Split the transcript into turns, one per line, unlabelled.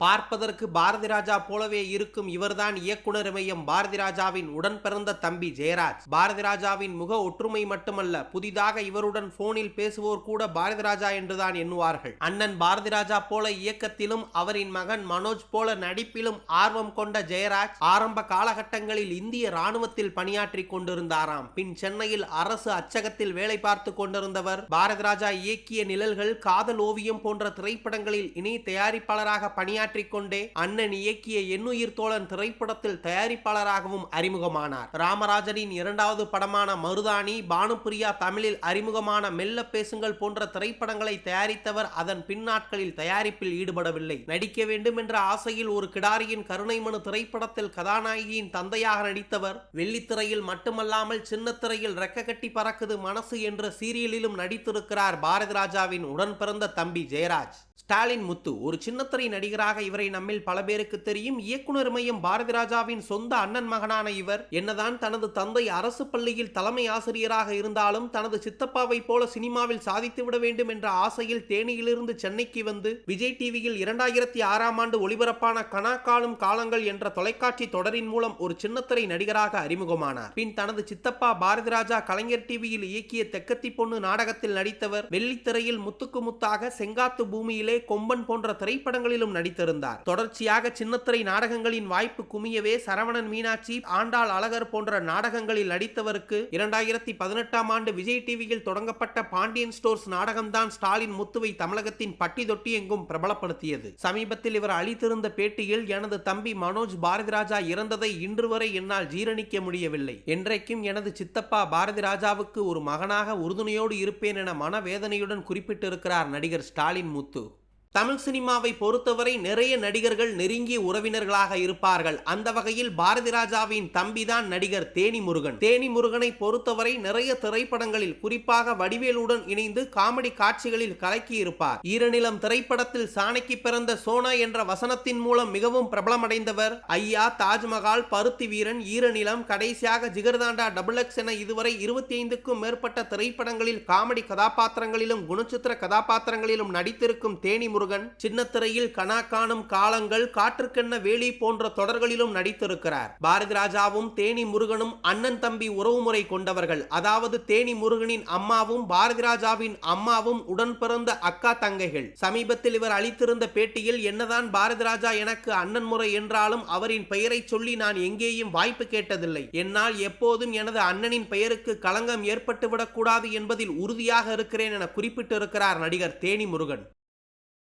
பார்ப்பதற்கு பாரதி ராஜா போலவே இருக்கும் இவர்தான் இயக்குனர் மையம் பாரதி ராஜாவின் உடன் பிறந்த தம்பி ஜெயராஜ். பாரதி ராஜாவின் முக ஒற்றுமை மட்டுமல்ல புதிதாக இவருடன் போனில் பேசுவோர் கூட பாரதி ராஜா என்றுதான் எண்ணுவார்கள். அண்ணன் பாரதி ராஜா போல இயக்கத்திலும் அவரின் மகன் மனோஜ் போல நடிப்பிலும் ஆர்வம் கொண்ட ஜெயராஜ் ஆரம்ப காலகட்டங்களில் இந்திய ராணுவத்தில் பணியாற்றி கொண்டிருந்தாராம். பின் சென்னையில் அரசு அச்சகத்தில் வேலை பார்த்து கொண்டிருந்தவர் பாரதி ராஜா இயக்கிய நிழல்கள் காதல் ஓவியம் போன்ற திரைப்படங்களில் இணை தயாரிப்பாளராக பணியாற்றி பணியாற்றிக் கொண்டே அண்ணன் இயக்கிய எண்ணுயிர் தோழன் திரைப்படத்தில் தயாரிப்பாளராகவும் அறிமுகமானார். ராமராஜனின் இரண்டாவது படமான மருதாணி பானுப்பிரியா தமிழில் அறிமுகமான மெல்ல பேசுங்கள் போன்ற திரைப்படங்களை தயாரித்தவர் அதன் பின்னாட்களில் தயாரிப்பில் ஈடுபடவில்லை. நடிக்க வேண்டும் என்ற ஆசையில் ஒரு கிடாரியின் கருணை மனு திரைப்படத்தில் கதாநாயகியின் தந்தையாக நடித்தவர் வெள்ளித்திரையில் மட்டுமல்லாமல் சின்னத்திரையில் ரெக்க கட்டி பறக்குது மனசு என்ற சீரியலிலும் நடித்திருக்கிறார் பாரதி ராஜாவின் உடன் பிறந்த தம்பி ஜெயராஜ். ஸ்டாலின் முத்து ஒரு சின்னத்திரை நடிகராக இவரை நம்மில் பல பேருக்கு தெரியும். இயக்குனர் மையம் பாரதி ராஜாவின் சொந்த அண்ணன் மகனான இவர். என்னதான் தனது தந்தை அரசு பள்ளியில் தலைமை ஆசிரியராக இருந்தாலும் தனது சித்தப்பாவை போல சினிமாவில் சாதித்து விட வேண்டும் என்ற ஆசையில் தேனியிலிருந்து சென்னைக்கு வந்து விஜய் டிவியில் இரண்டாயிரத்தி ஆறாம் ஆண்டு ஒளிபரப்பான கனா காலும் காலங்கள் என்ற தொலைக்காட்சி தொடரின் மூலம் ஒரு சின்னத்திரை நடிகராக அறிமுகமானார். பின் தனது சித்தப்பா பாரதி ராஜா கலைஞர் டிவியில் இயக்கிய தெக்கத்தி பொண்ணு நாடகத்தில் நடித்தவர். வெள்ளித்திரையில் முத்துக்கு முத்தாக செங்காத்து பூமியிலே கொம்பன் போன்ற திரைப்படங்களிலும் வந்திருந்தார் தொடர்ச்சியாக சின்னத்திரை நாடகங்களின் வாய்ப்பு குமியவே சரவணன் மீனாட்சி ஆண்டாள் அழகர் போன்ற நாடகங்களில் நடித்தவருக்கு இரண்டாயிரத்தி பதினெட்டாம் ஆண்டு விஜய் டிவியில் தொடங்கப்பட்ட பாண்டியன் ஸ்டோர்ஸ் நாடகம்தான் ஸ்டாலின் முத்துவை தமிழகத்தின் பட்டி தொட்டி எங்கும் பிரபலப்படுத்தியது. சமீபத்தில் இவர் அளித்திருந்த பேட்டியில் எனது தம்பி மனோஜ் பாரதி ராஜா இறந்ததை இன்று வரை என்னால் ஜீரணிக்க முடியவில்லை. என்றைக்கும் எனது சித்தப்பா பாரதி ராஜாவுக்கு ஒரு மகனாக உறுதுணையோடு இருப்பேன் என மனவேதனையுடன் குறிப்பிட்டிருக்கிறார் நடிகர் ஸ்டாலின் முத்து. தமிழ் சினிமாவை பொறுத்தவரை நிறைய நடிகர்கள் நெருங்கிய உறவினர்களாக இருப்பார்கள். அந்த வகையில் பாரதி ராஜாவின் தம்பிதான் நடிகர் தேனி முருகன் தேனி முருகனை பொறுத்தவரை நிறைய திரைப்படங்களில் குறிப்பாக வடிவேலுடன் இணைந்து காமெடி காட்சிகளில் கலக்கி இருப்பார் ஈரநிலம் திரைப்படத்தில் சாணைக்கு பிறந்த சோனா என்ற வசனத்தின் மூலம் மிகவும் பிரபலமடைந்தவர். ஐயா தாஜ்மஹால் பருத்தி வீரன் ஈரநிலம் கடைசியாக ஜிகர்தாண்டா டபுள் எக்ஸ் என இதுவரை இருபத்தி ஐந்துக்கும் மேற்பட்ட திரைப்படங்களில் காமெடி கதாபாத்திரங்களிலும் குணச்சித்திர கதாபாத்திரங்களிலும் நடித்திருக்கும் தேனி முருகன் முருகன் சின்னத்திரையில் கனா காணும் காலங்கள் காற்றுக்கென்ன வேலி போன்ற தொடர்களிலும் நடித்திருக்கிறார். பாரதி ராஜாவும் தேனி முருகனும் அண்ணன் தம்பி உறவுமுறை கொண்டவர்கள். அதாவது தேனி முருகனின் அம்மாவும் பாரதி ராஜாவின் அம்மாவும் உடன் பிறந்த அக்கா தங்கைகள். சமீபத்தில் இவர் அளித்திருந்த பேட்டியில் என்னதான் பாரதி ராஜா எனக்கு அண்ணன் முறை என்றாலும் அவரின் பெயரை சொல்லி நான் எங்கேயும் வாய்ப்பு கேட்டதில்லை. என்னால் எப்போதும் எனது அண்ணனின் பெயருக்கு களங்கம் ஏற்பட்டுவிடக்கூடாது என்பதில் உறுதியாக இருக்கிறேன் என குறிப்பிட்டிருக்கிறார் நடிகர் தேனி முருகன்.